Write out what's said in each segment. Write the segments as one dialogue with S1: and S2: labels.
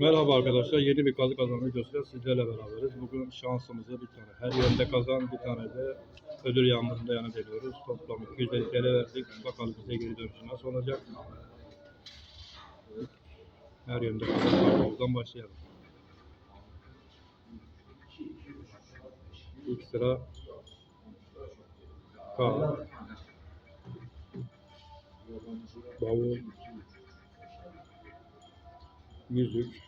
S1: Merhaba arkadaşlar. Yeni bir kazı kazanma videosuyla sizlerle beraberiz. Bugün şansımızı bir tane her yönde kazan, bir tane de ödül yağmurunda yana veriyoruz. Toplam 250 TL verdik. Bakalım bize geri dönüşü nasıl olacak. Her yönde kazan kartımızdan başlayalım. İlk sıra K Bavul Yüzük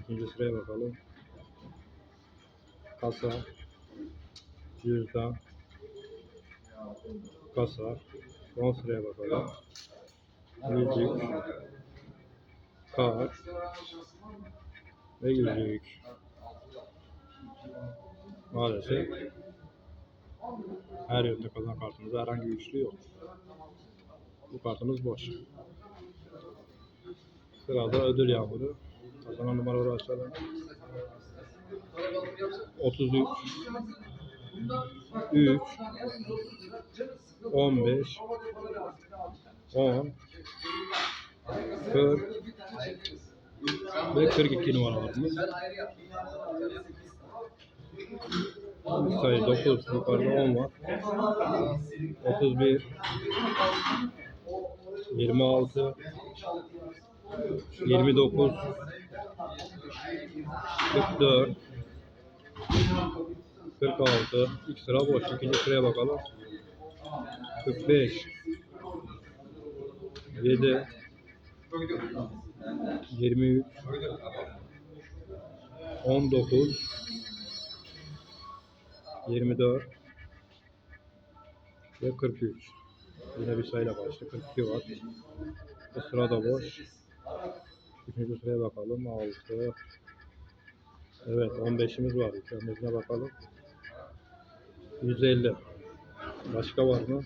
S1: İkinci sıraya bakalım. Kasa Cüzdan Kasa Son sıraya bakalım. Yüzük Kart Ve yüzük Maalesef her yönde kazan kartımızda herhangi bir üçlü yok. Bu kartımız boş. Sırada ödül yağmuru. Kazanan numaraları açalım. 33 3 15 10 40 ve 42 numaralarımız. Sayı 9 yukarıda 10 var. 31 26 29 44 46 İlk sıra boş. İkinci sıraya bakalım. 45 7 23 19 24 ve 43 Yine bir sayıyla başladı. 42 var. Bu sırada boş. Üçüncü sıraya bakalım. 6 Evet 15'imiz var. Kendisine bakalım. 150 Başka var mı?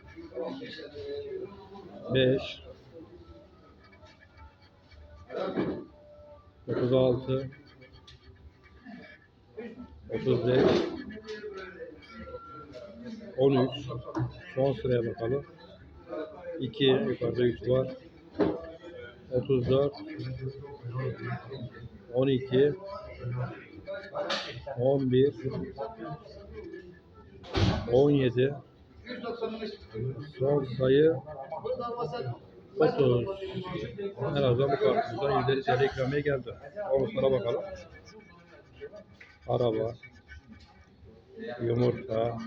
S1: 5 36 35 13 Son sıraya bakalım. 2 yukarıda 3 var. 34 12 11 17 Son sayı 30 Herhalde bu kartımızdan 150 TL ikramiye geldi. Onlara bakalım. Araba Yumurta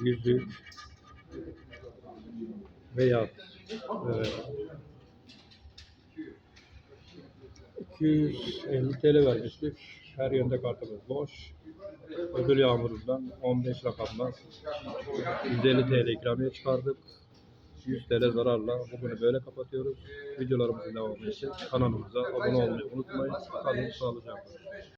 S1: Yüzük ve yat. Evet. 250 TL vermiştik. Her yönde kartımız boş. Ödül yağmurundan 15 rakamdan 150 TL ikramiye çıkardık. 100 TL zararla bugünü böyle kapatıyoruz. Videolarımızın devamı için kanalımıza abone olmayı unutmayın. Kalın sağlıcakla.